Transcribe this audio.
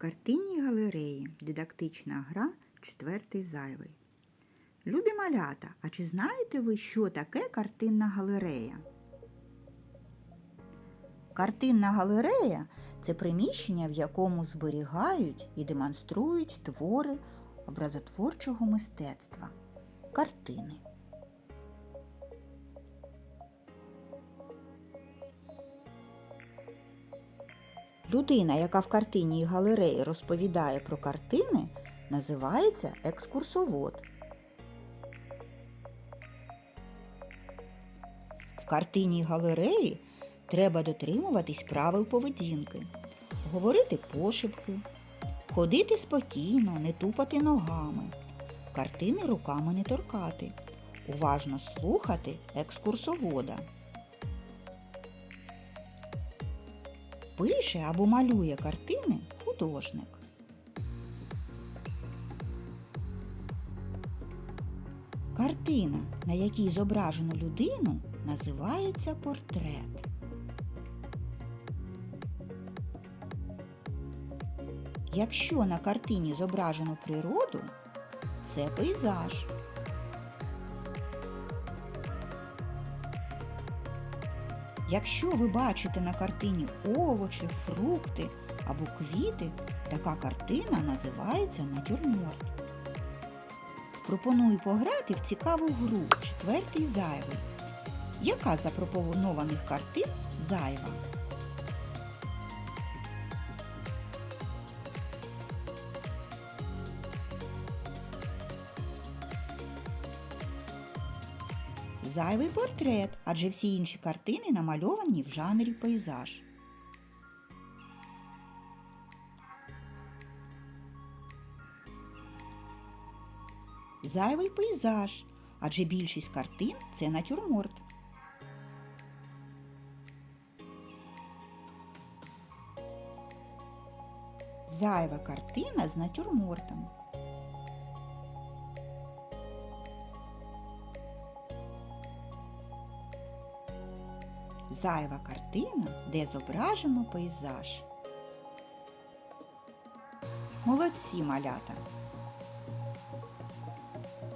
картинній галереї дидактична гра четвертий зайвий. Любі малята, а чи знаєте ви, що таке картинна галерея? Картинна галерея це приміщення, в якому зберігають і демонструють твори образотворчого мистецтва картини. Людина, яка в картинній галереї розповідає про картини, називається екскурсовод. В картинній галереї треба дотримуватись правил поведінки, говорити пошепки, ходити спокійно, не тупати ногами, картини руками не торкати, уважно слухати екскурсовода. Пише або малює картини художник. Картина, на якій зображено людину, називається портрет. Якщо на картині зображено природу, це пейзаж. Якщо ви бачите на картині овочі, фрукти або квіти, така картина називається натюрморт. Пропоную пограти в цікаву гру четвертий зайвий. Яка запропонованих картин зайва? Зайвий портрет, адже всі інші картини намальовані в жанрі пейзаж. Зайвий пейзаж, адже більшість картин це натюрморт. Зайва картина з натюрмортом. Зайва картина, де зображено пейзаж. Молодці малята!